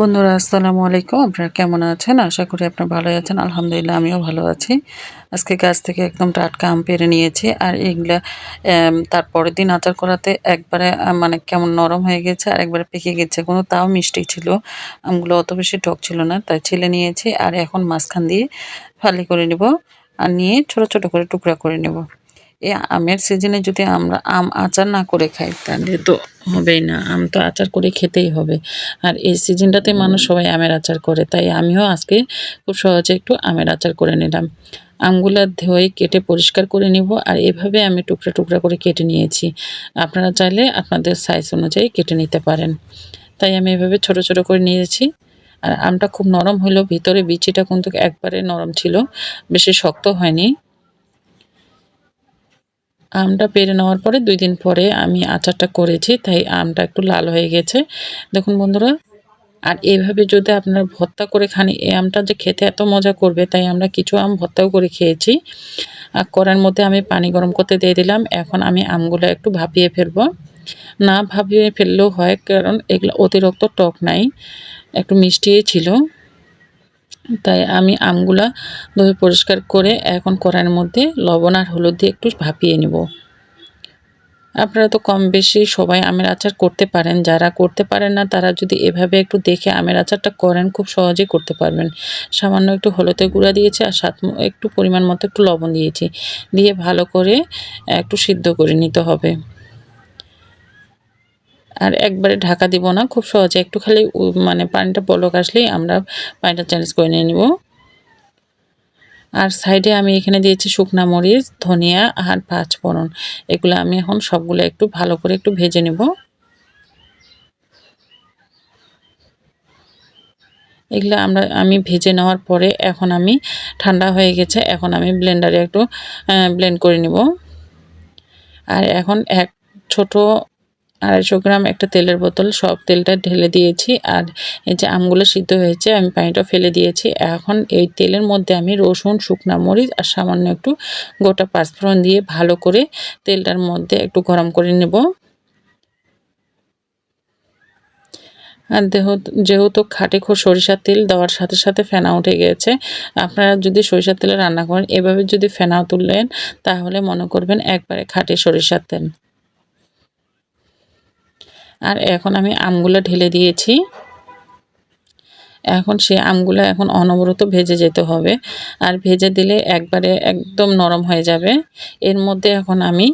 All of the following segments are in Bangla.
বন্ধুরা, আসসালামু আলাইকুম। আপনারা কেমন আছেন? আশা করি আপনারা ভালোই আছেন। আলহামদুলিল্লাহ, আমিও ভালো আছি। আজকে গাছ থেকে একদম টাটকা আম পেরে নিয়েছি। আর এগুলা তারপরের দিন আচার করাতে একবারে মানে কেমন নরম হয়ে গেছে আর একবারে পেকে গেছে। কোনো তাও মিষ্টি ছিল। আমগুলো অত বেশি টক ছিল না, তাই ছেলে নিয়েছি। আর এখন মাঝখান দিয়ে ফালি করে নিব। আর নিয়ে ছোট ছোট করে টুকরা করে নেব। এই আমের সিজনে যদি আমরা আম আচার না করে খাই, তাহলে তো হবেই না। আম তো আচার করে খেতেই হবে। আর এই সিজনটাতে মানুষ সবাই আমের আচার করে, তাই আমিও আজকে খুব সহজে একটু আমের আচার করে নিলাম। আমগুলা ধুয়ে কেটে পরিষ্কার করে নিব, আর এভাবে আমি টুকরা টুকরা করে কেটে নিয়েছি। আপনারা চাইলে আপনাদের সাইজ অনুযায়ী কেটে নিতে পারেন। তাই আমি এভাবে ছোট ছোট করে নিয়েছি। আর আমটা খুব নরম হলেও ভিতরে বিচিটা কিন্তু একবারে নরম ছিল, বেশি শক্ত হয়নি। আমটা পেরে নেওয়ার পরে দুই দিন পরে আমি আচারটা করেছি, তাই আমটা একটু লাল হয়ে গেছে। দেখুন বন্ধুরা, আর এভাবে যদি আপনারা ভর্তা করে খান, এই আমটা যে খেতে এত মজা করবে, তাই আমরা কিছু আম ভর্তাও করে খেয়েছি। আর করার মধ্যে আমি পানি গরম করতে দিয়ে দিলাম, এখন আমি আমগুলো একটু ভাপিয়ে ফেলব। না ভাপিয়ে ফেললেও হয়, কারণ এগুলো অতিরিক্ত টক নাই, একটু মিষ্টিই ছিল। তাই আমি আমগুলা ধুয়ে পরিষ্কার করে এখন কড়াইয়ের মধ্যে লবণ আর হলুদ দিয়ে একটু ভাপিয়ে নেব। আপনারা তো কম বেশি সবাই আমের আচার করতে পারেন, যারা করতে পারেন না তারা যদি এভাবে একটু দেখে আমের আচারটা করেন খুব সহজেই করতে পারবেন। সামান্য একটু হলুদের গুঁড়া দিয়েছি আর সাত একটু পরিমাণ মতো একটু লবণ দিয়েছি, দিয়ে ভালো করে একটু সিদ্ধ করে নিতে হবে। আর একবারে ঢাকা দিব না, খুব সহজে। একটু খালি মানে পানিটা বলক আসলেই আমরা পানিটা চেঞ্জ করে নিয়ে নিব। আর সাইডে আমি এখানে দিয়েছি শুকনা মরিচ, ধনিয়া আর পাঁচ ফোড়ন। এগুলো আমি এখন সবগুলো একটু ভালো করে একটু ভেজে নেব। এগুলো আমরা, আমি ভেজে নেওয়ার পরে এখন আমি ঠান্ডা হয়ে গেছে, এখন আমি ব্লেন্ডারে একটু ব্লেন্ড করে নিব। আর এখন এক ছোট আড়াইশো গ্রাম একটা তেলের বোতল, সব তেলটা ঢেলে দিয়েছি। আর এই যে আমগুলো সিদ্ধ হয়েছে, আমি পানিটা ফেলে দিয়েছি। এখন এই তেলের মধ্যে আমি রসুন, শুকনা মরিচ আর সামান্য একটু গোটা পাঁচফোড়ন দিয়ে ভালো করে তেলটার মধ্যে একটু গরম করে নেব। আর দেহ, যেহেতু খাটে খো সরিষার তেল দেওয়ার সাথে সাথে ফেনা উঠে গেছে, আপনারা যদি সরিষার তেলে রান্না করেন, এভাবে যদি ফেনা তুললেন তাহলে মনে করবেন একবারে খাটে সরিষার তেল। আর এখন আমি আমগুলো ঢেলে দিয়েছি। এখন সে আমগুলো এখন অনবরত ভেজে যেতে হবে। আর ভেজে দিলে একবারে একদম নরম হয়ে যাবে। এর মধ্যে এখন আমি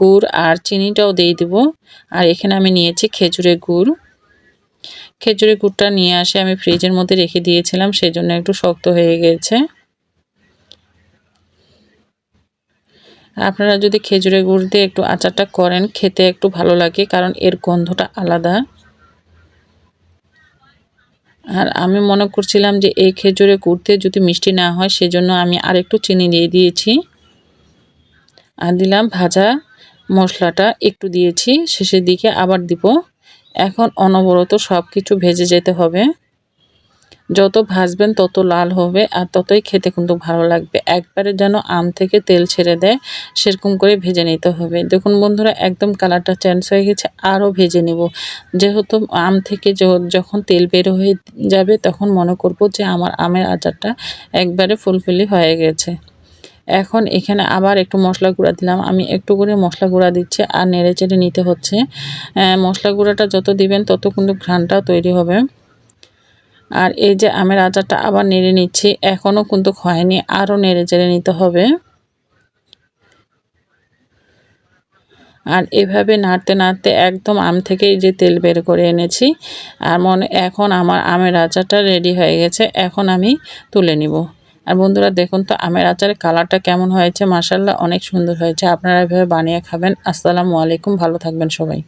গুড় আর চিনিটাও দিয়ে দিব। আর এখানে আমি নিয়েছি খেজুরের গুড়। খেজুরের গুড়টা নিয়ে আসে আমি ফ্রিজের মধ্যে রেখে দিয়েছিলাম, সেজন্য একটু শক্ত হয়ে গেছে। আপনারা যদি খেজুরের গুড় দিয়ে একটু আচারটা করেন, খেতে একটু ভালো লাগে, কারণ এর গন্ধটা আলাদা। আর আমি মনে করছিলাম যে এই খেজুরে গুড়তে যদি মিষ্টি না হয়, সেজন্য আমি আর একটু চিনি দিয়ে দিয়েছি। আর দিলাম ভাজা মশলাটা, একটু দিয়েছি, শেষের দিকে আবার দিব। এখন অনবরত সব কিছু ভেজে যেতে হবে। যত ভাজবেন তত লাল হবে আর ততই খেতে কিন্তু ভালো লাগবে। একবারে যেন আম থেকে তেল ছেড়ে দেয়, সেরকম করে ভেজে নিতে হবে। দেখুন বন্ধুরা, একদম কালারটা চেঞ্জ হয়ে গেছে, আরও ভেজে নেব। যেহেতু আম থেকে যখন তেল বের হয়ে যাবে, তখন মনে করব যে আমার আমের আচারটা একবারে ফুলফিলি হয়ে গেছে। এখন এখানে আবার একটু মশলা গুঁড়া দিলাম। আমি একটু করে মশলা গুঁড়া দিচ্ছি আর নেড়ে চেড়ে নিতে হচ্ছে। মশলা গুঁড়াটা যত দিবেন, তত কিন্তু ঘ্রানটাও তৈরি হবে। আর এই যে আমের আচারটা আবার নেড়ে নিচ্ছি এখনও কিন্তু হয়নি আরও নেড়ে চেড়ে নিতে হবে। আর এভাবে নাড়তে নাড়তে একদম আম থেকে যে তেল বের করে এনেছি, আর মনে, এখন আমার আমের আচারটা রেডি হয়ে গেছে, এখন আমি তুলে নিব। আর বন্ধুরা, দেখুন তো, আমের আচারের কালারটা কেমন হয়েছে মাসাল্লাহ অনেক সুন্দর হয়েছে, আপনারা এভাবে বানিয়ে খাবেন। আসসালামু আলাইকুম, ভালো থাকবেন সবাই।